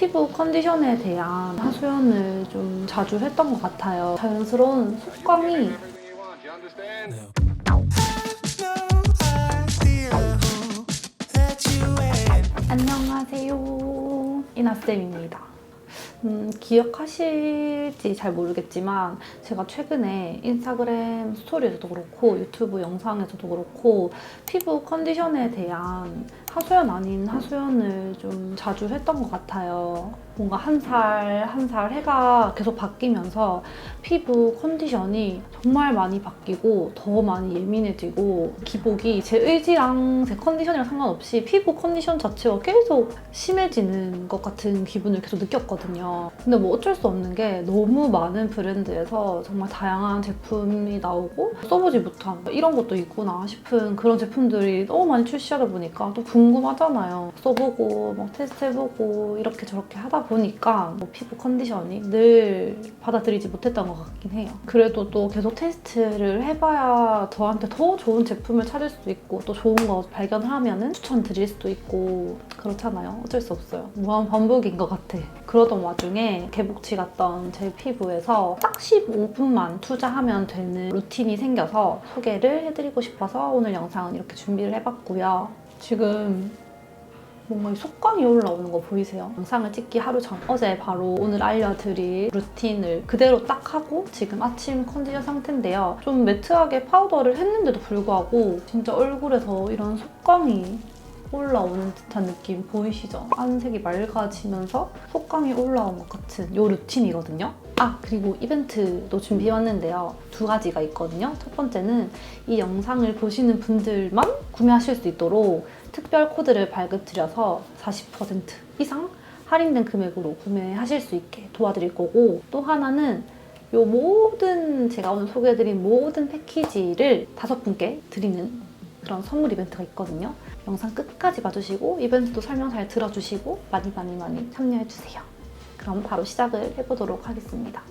피부 컨디션에 대한 하소연을 좀 자주 했던 것 같아요. 자연스러운 understand? 안녕하세요. 이나쌤입니다. 음, 기억하실지 잘 모르겠지만 제가 최근에 인스타그램 스토리에서도 그렇고 유튜브 영상에서도 그렇고 피부 컨디션에 대한 하소연 아닌 하소연을 좀 자주 했던 것 같아요. 뭔가 한 살 한 살 해가 계속 바뀌면서 피부 컨디션이 정말 많이 바뀌고 더 많이 예민해지고 기복이 제 의지랑 제 컨디션이랑 상관없이 피부 컨디션 자체가 계속 심해지는 것 같은 기분을 계속 느꼈거든요. 근데 뭐 어쩔 수 없는 게 너무 많은 브랜드에서 정말 다양한 제품이 나오고 써보지 못한 이런 것도 있구나 싶은 그런 제품들이 너무 많이 출시하다 보니까 또 궁금하잖아요. 써보고 막 테스트해보고 이렇게 저렇게 하다 보니까 뭐 피부 컨디션이 늘 받아들이지 못했던 것 같긴 해요. 그래도 또 계속 테스트를 해봐야 저한테 더 좋은 제품을 찾을 수도 있고 또 좋은 거 발견하면은 추천드릴 수도 있고 그렇잖아요. 어쩔 수 없어요. 무한 반복인 것 같아. 그러던 와중에 개복치 같던 제 피부에서 딱 15분만 투자하면 되는 루틴이 생겨서 소개를 해드리고 싶어서 오늘 영상은 이렇게 준비를 해봤고요. 지금 뭔가 이 속광이 올라오는 거 보이세요? 영상을 찍기 하루 전 어제 바로 오늘 알려드릴 루틴을 그대로 딱 하고 지금 아침 컨디션 상태인데요. 좀 매트하게 파우더를 했는데도 불구하고 진짜 얼굴에서 이런 속광이 올라오는 듯한 느낌 보이시죠? 안색이 맑아지면서 속광이 올라온 것 같은 이 루틴이거든요. 아 그리고 이벤트도 준비해왔는데요. 두 가지가 있거든요. 첫 번째는 이 영상을 보시는 분들만 구매하실 수 있도록 특별 코드를 발급드려서 40% 이상 할인된 금액으로 구매하실 수 있게 도와드릴 거고 또 하나는 요 모든 제가 오늘 소개해드린 모든 패키지를 다섯 분께 드리는 그런 선물 이벤트가 있거든요. 영상 끝까지 봐주시고 이벤트도 설명 잘 들어주시고 많이 많이 많이 참여해주세요. 그럼 바로 시작을 해보도록 하겠습니다.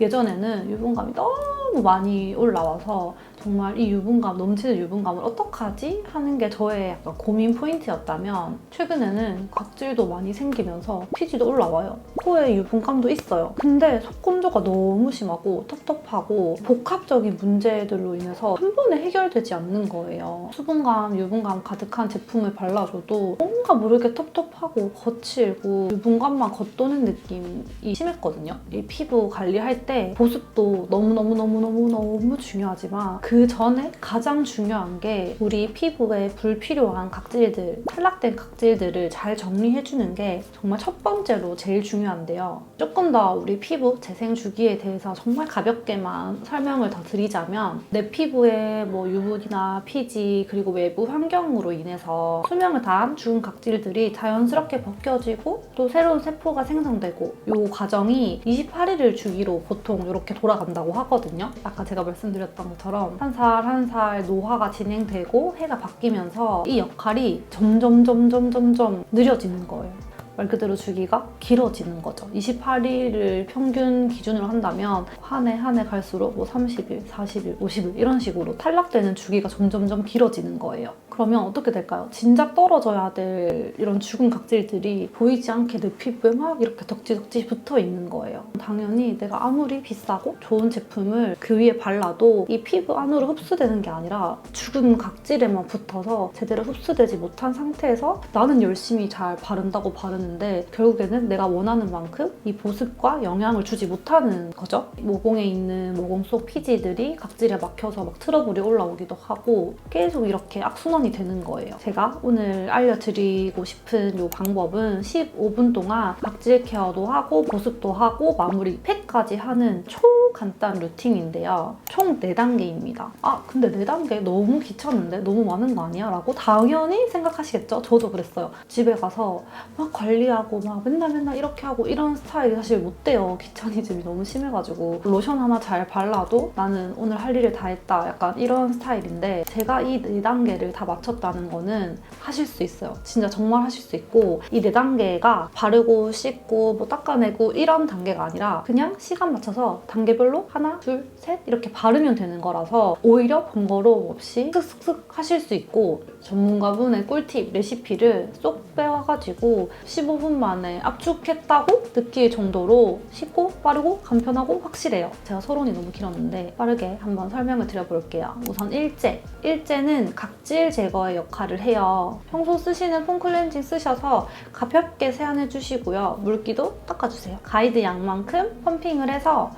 예전에는 유분감이 너무 많이 올라와서 정말 이 유분감, 넘치는 유분감을 어떡하지? 하는 게 저의 약간 고민 포인트였다면 최근에는 각질도 많이 생기면서 피지도 올라와요. 코에 유분감도 있어요. 근데 속건조가 너무 심하고 텁텁하고 복합적인 문제들로 인해서 한 번에 해결되지 않는 거예요. 수분감, 유분감 가득한 제품을 발라줘도 뭔가 모르게 텁텁하고 거칠고 유분감만 겉도는 느낌이 심했거든요. 이 피부 관리할 때 보습도 너무너무너무너무너무 중요하지만 그 전에 가장 중요한 게 우리 피부에 불필요한 각질들, 탈락된 각질들을 잘 정리해주는 게 정말 첫 번째로 제일 중요한데요. 조금 더 우리 피부 재생 주기에 대해서 정말 가볍게만 설명을 더 드리자면 내 피부에 뭐 유분이나 피지 그리고 외부 환경으로 인해서 수명을 다한 죽은 각질들이 자연스럽게 벗겨지고 또 새로운 세포가 생성되고 이 과정이 28일을 주기로 보통 이렇게 돌아간다고 하거든요. 아까 제가 말씀드렸던 것처럼 한 살 한 살 노화가 진행되고 해가 바뀌면서 이 역할이 점점 점점 점점 느려지는 거예요. 말 그대로 주기가 길어지는 거죠. 28일을 평균 기준으로 한다면 한 해 한 해 갈수록 뭐 30일, 40일, 50일 이런 식으로 탈락되는 주기가 점점점 길어지는 거예요. 그러면 어떻게 될까요? 진작 떨어져야 될 이런 죽은 각질들이 보이지 않게 내 피부에 막 이렇게 덕지덕지 붙어 있는 거예요. 당연히 내가 아무리 비싸고 좋은 제품을 그 위에 발라도 이 피부 안으로 흡수되는 게 아니라 죽은 각질에만 붙어서 제대로 흡수되지 못한 상태에서 나는 열심히 잘 바른다고 바르는 데 결국에는 내가 원하는 만큼 이 보습과 영향을 주지 못하는 거죠. 모공에 있는 모공 속 피지들이 각질에 막혀서 막 트러블이 올라오기도 하고 계속 이렇게 악순환이 되는 거예요. 제가 오늘 알려드리고 싶은 이 방법은 15분 동안 각질 케어도 하고 보습도 하고 마무리 팩까지 하는 초간단 루틴인데요. 총 4단계입니다. 아 근데 4단계 너무 귀찮은데? 너무 많은 거 아니야? 라고 당연히 생각하시겠죠? 저도 그랬어요. 집에 가서 막 관리 하고 막 맨날 맨날 이렇게 하고 이런 스타일이 사실 못 돼요. 귀차니즘이 너무 심해가지고 로션 하나 잘 발라도 나는 오늘 할 일을 다 했다. 약간 이런 스타일인데 제가 이 4단계를 다 맞췄다는 거는 하실 수 있어요. 진짜 정말 하실 수 있고 이 4단계가 바르고 씻고 뭐 닦아내고 이런 단계가 아니라 그냥 시간 맞춰서 단계별 단계별로 하나, 둘, 셋 이렇게 바르면 되는 거라서 오히려 번거로움 없이 슥슥슥 하실 수 있고 전문가분의 꿀팁 레시피를 쏙 빼와가지고 15분 만에 압축했다고 느낄 정도로 쉽고 빠르고 간편하고 확실해요. 제가 서론이 너무 길었는데 빠르게 한번 설명을 드려볼게요. 우선 일제. 일제는 각질 제거의 역할을 해요. 평소 쓰시는 폼 클렌징 쓰셔서 가볍게 세안해 주시고요. 물기도 닦아주세요. 가이드 양만큼 펌핑을 해서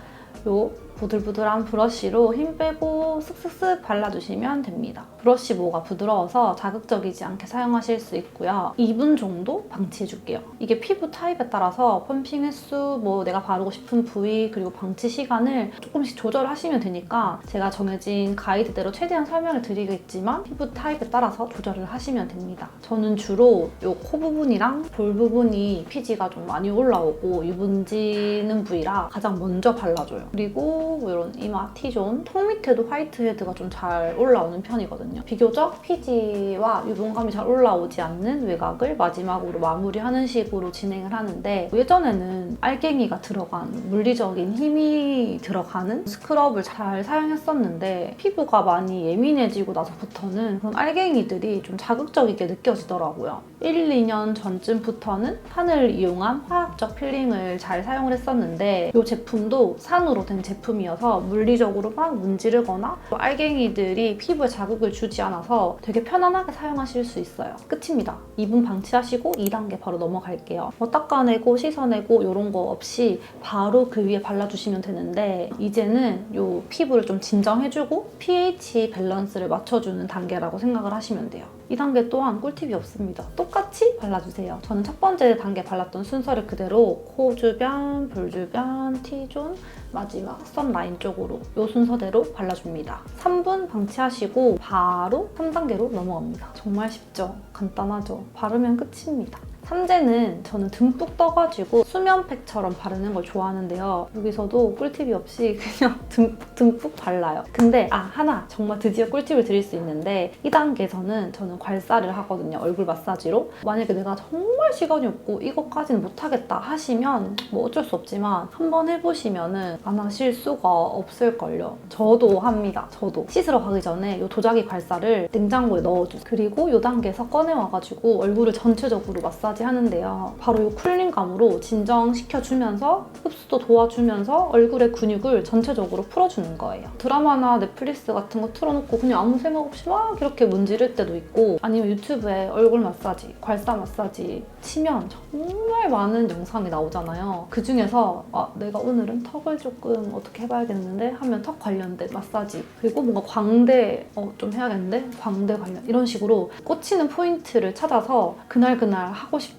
요 부들부들한 브러쉬로 힘 빼고 쓱쓱쓱 발라주시면 됩니다. 브러쉬 모가 부드러워서 자극적이지 않게 사용하실 수 있고요. 2분 정도 방치해줄게요. 이게 피부 타입에 따라서 펌핑 횟수, 뭐 내가 바르고 싶은 부위, 그리고 방치 시간을 조금씩 조절하시면 되니까 제가 정해진 가이드대로 최대한 설명을 드리겠지만 피부 타입에 따라서 조절을 하시면 됩니다. 저는 주로 요 코 부분이랑 볼 부분이 피지가 좀 많이 올라오고 유분지는 부위라 가장 먼저 발라줘요. 그리고 이런 이마 T존, 턱 밑에도 화이트 헤드가 좀 잘 올라오는 편이 거든요. 비교적 피지와 유분감이 잘 올라오지 않는 외곽을 마지막으로 마무리하는 식으로 진행을 하는데 예전에는 알갱이가 들어간 물리적인 힘이 들어가는 스크럽을 잘 사용했었는데 피부가 많이 예민해지고 나서부터는 그런 알갱이들이 좀 자극적이게 느껴지더라고요. 1, 2년 전쯤부터는 판을 이용한 화학적 필링을 잘 사용을 했었는데 이 제품도 산으로 된 제품이어서 물리적으로 막 문지르거나 또 알갱이들이 피부에 자극을 주지 않아서 되게 편안하게 사용하실 수 있어요. 끝입니다. 2분 방치하시고 2단계 바로 넘어갈게요. 뭐 닦아내고 씻어내고 이런 거 없이 바로 그 위에 발라주시면 되는데 이제는 이 피부를 좀 진정해주고 pH 밸런스를 맞춰주는 단계라고 생각을 하시면 돼요. 이 단계 또한 꿀팁이 없습니다. 똑같이 발라주세요. 저는 첫 번째 단계 발랐던 순서를 그대로 코 주변, 볼 주변, T존, 마지막 선 라인 쪽으로 이 순서대로 발라줍니다. 3분 방치하시고 바로 3단계로 넘어갑니다. 정말 쉽죠? 간단하죠? 바르면 끝입니다. 삼재는 저는 듬뿍 떠가지고 수면팩처럼 바르는 걸 좋아하는데요. 여기서도 꿀팁이 없이 그냥 듬뿍 듬뿍 발라요. 근데 아 하나 정말 드디어 꿀팁을 드릴 수 있는데 2단계에서는 저는 괄사를 하거든요. 얼굴 마사지로. 만약에 내가 정말 시간이 없고 이것까지는 못하겠다 하시면 뭐 어쩔 수 없지만 한번 해보시면은 안 하실 수가 없을걸요. 저도 합니다. 저도. 씻으러 가기 전에 이 도자기 괄사를 냉장고에 넣어주세요. 그리고 이 단계에서 꺼내와가지고 얼굴을 전체적으로 마사지 하는데요. 바로 이 쿨링감으로 진정시켜주면서 흡수도 도와주면서 얼굴의 근육을 전체적으로 풀어주는 거예요. 드라마나 넷플릭스 같은 거 틀어놓고 그냥 아무 생각 없이 막 이렇게 문지를 때도 있고 아니면 유튜브에 얼굴 마사지, 괄사 마사지 치면 정말 많은 영상이 나오잖아요. 그 중에서 아, 내가 오늘은 턱을 조금 어떻게 해봐야겠는데 하면 턱 관련된 마사지 그리고 뭔가 광대 어, 좀 해야겠는데 광대 관련 이런 식으로 꽂히는 포인트를 찾아서 그날 그날 하고 싶은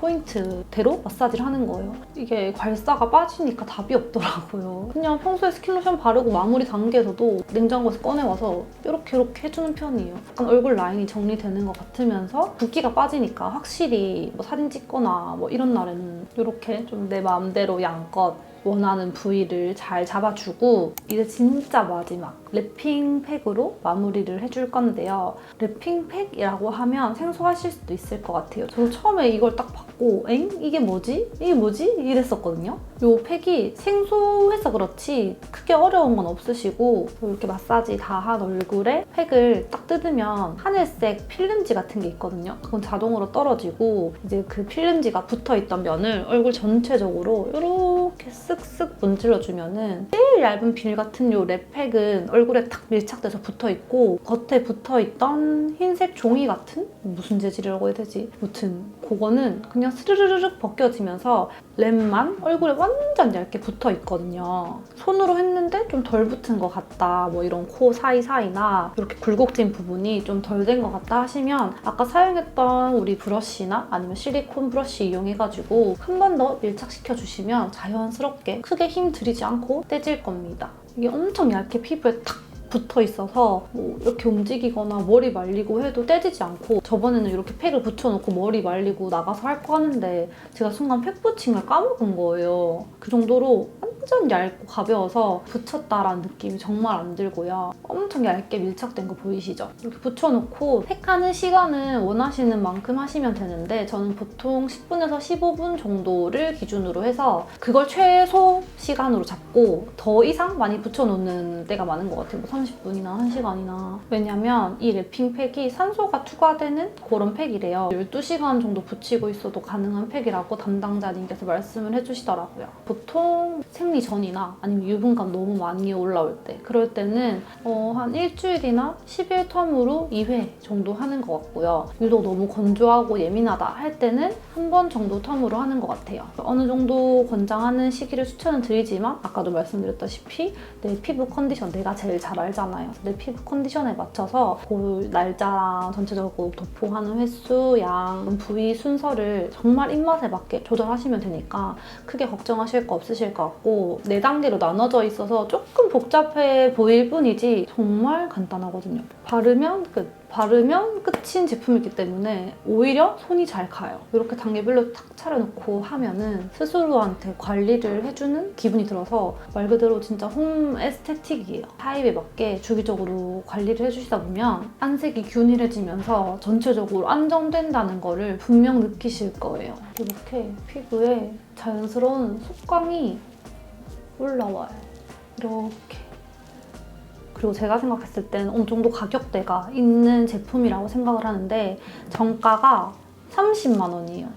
포인트대로 마사지를 하는 거예요. 이게 괄사가 빠지니까 답이 없더라고요. 그냥 평소에 스킨로션 바르고 마무리 단계에서도 냉장고에서 꺼내와서 이렇게 이렇게 해주는 편이에요. 약간 얼굴 라인이 정리되는 것 같으면서 붓기가 빠지니까 확실히 뭐 사진 찍거나 뭐 이런 날에는 이렇게 좀 내 마음대로 양껏 원하는 부위를 잘 잡아주고 이제 진짜 마지막 랩핑 팩으로 마무리를 해줄 건데요. 랩핑 팩이라고 하면 생소하실 수도 있을 것 같아요. 저도 처음에 이걸 딱 받고 엥? 이게 뭐지? 이게 뭐지? 이랬었거든요. 이 팩이 생소해서 그렇지 크게 어려운 건 없으시고 이렇게 마사지 다 한 얼굴에 팩을 딱 뜯으면 하늘색 필름지 같은 게 있거든요. 그건 자동으로 떨어지고 이제 그 필름지가 붙어있던 면을 얼굴 전체적으로 이렇게 쓱쓱 문질러주면은 제일 얇은 비닐 같은 요 랩팩은 얼굴에 탁 밀착돼서 붙어있고 겉에 붙어있던 흰색 종이 같은 무슨 재질이라고 해야 되지? 무튼 그거는 그냥 스르르륵 벗겨지면서 랩만 얼굴에 완전 얇게 붙어 있거든요. 손으로 했는데 좀 덜 붙은 것 같다. 뭐 이런 코 사이사이나 이렇게 굴곡진 부분이 좀 덜 된 것 같다 하시면 아까 사용했던 우리 브러쉬나 아니면 실리콘 브러쉬 이용해가지고 한 번 더 밀착시켜 주시면 자연스럽게 크게 힘 들이지 않고 떼질 겁니다. 이게 엄청 얇게 피부에 탁 붙어 있어서 뭐 이렇게 움직이거나 머리 말리고 해도 떼지지 않고 저번에는 이렇게 팩을 붙여놓고 머리 말리고 나가서 할 거 하는데 제가 순간 팩 붙인 걸 까먹은 거예요. 그 정도로 완전 얇고 가벼워서 붙였다라는 느낌이 정말 안 들고요. 엄청 얇게 밀착된 거 보이시죠? 이렇게 붙여놓고 팩하는 시간은 원하시는 만큼 하시면 되는데 저는 보통 10분에서 15분 정도를 기준으로 해서 그걸 최소 시간으로 잡고 더 이상 많이 붙여놓는 때가 많은 것 같아요. 뭐 30분이나 1시간이나. 왜냐면 이 랩핑팩이 산소가 투과되는 그런 팩이래요. 12시간 정도 붙이고 있어도 가능한 팩이라고 담당자님께서 말씀을 해주시더라고요. 보통 생리 전이나 아니면 유분감 너무 많이 올라올 때 그럴 때는 어, 한 일주일이나 10일 텀으로 2회 정도 하는 것 같고요. 유독 너무 건조하고 예민하다 할 때는 한 번 정도 텀으로 하는 것 같아요. 어느 정도 권장하는 시기를 추천은 드리지만 아까도 말씀드렸다시피 내 피부 컨디션 내가 제일 잘 알 잖아요. 내 피부 컨디션에 맞춰서 그 날짜랑 전체적으로 도포하는 횟수, 양, 부위 순서를 정말 입맛에 맞게 조절하시면 되니까 크게 걱정하실 거 없으실 것 같고 네 단계로 나눠져 있어서 조금 복잡해 보일 뿐이지 정말 간단하거든요. 바르면 끝. 바르면 끝인 제품이기 때문에 오히려 손이 잘 가요. 이렇게 단계별로 탁 차려놓고 하면은 스스로한테 관리를 해주는 기분이 들어서 말 그대로 진짜 홈 에스테틱이에요. 타입에 맞게 주기적으로 관리를 해주시다 보면 안색이 균일해지면서 전체적으로 안정된다는 거를 분명 느끼실 거예요. 이렇게 피부에 자연스러운 속광이 올라와요. 이렇게. 그리고 제가 생각했을 때는 어느 정도 가격대가 있는 제품이라고 생각을 하는데 정가가 30만 원이에요.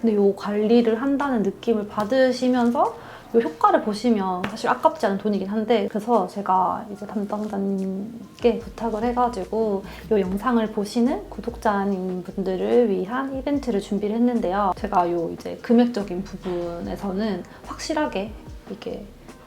근데 이 관리를 한다는 느낌을 받으시면서 이 효과를 보시면 사실 아깝지 않은 돈이긴 한데 그래서 제가 이제 담당자님께 부탁을 해가지고 이 영상을 보시는 구독자님 분들을 위한 이벤트를 준비를 했는데요. 제가 이 이제 금액적인 부분에서는 확실하게 이게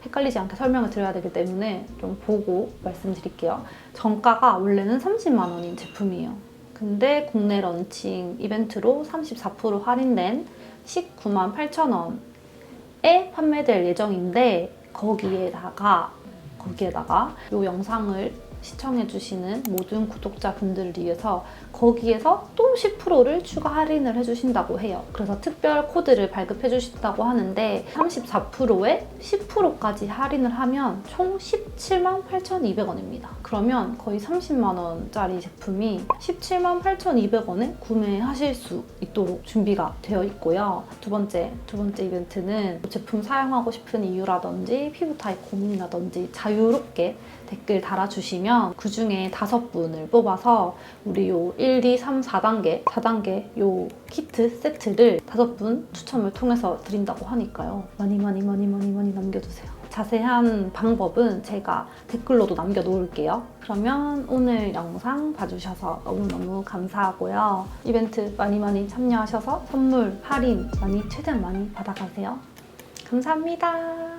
헷갈리지 않게 설명을 드려야 되기 때문에 좀 보고 말씀드릴게요. 정가가 원래는 30만 원인 제품이에요. 근데 국내 런칭 이벤트로 34% 할인된 19만 8천 원에 판매될 예정인데 거기에다가 거기에다가 이 영상을 시청해주시는 모든 구독자분들을 위해서 거기에서 또 10%를 추가 할인을 해주신다고 해요. 그래서 특별 코드를 발급해주신다고 하는데 34%에 10%까지 할인을 하면 총 17만 8,200원입니다. 그러면 거의 30만 원짜리 제품이 17만 8,200원에 구매하실 수 있도록 준비가 되어 있고요. 두 번째, 두 번째 이벤트는 제품 사용하고 싶은 이유라든지 피부 타입 고민이라든지 자유롭게 댓글 달아주시면 그 중에 다섯 분을 뽑아서 우리 요 1, 2, 3, 4단계, 4단계 요 키트 세트를 다섯 분 추첨을 통해서 드린다고 하니까요. 많이 많이 많이 많이 많이 남겨주세요. 자세한 방법은 제가 댓글로도 남겨놓을게요. 그러면 오늘 영상 봐주셔서 너무너무 감사하고요. 이벤트 많이 많이 참여하셔서 선물, 할인 많이 최대한 많이 받아가세요. 감사합니다.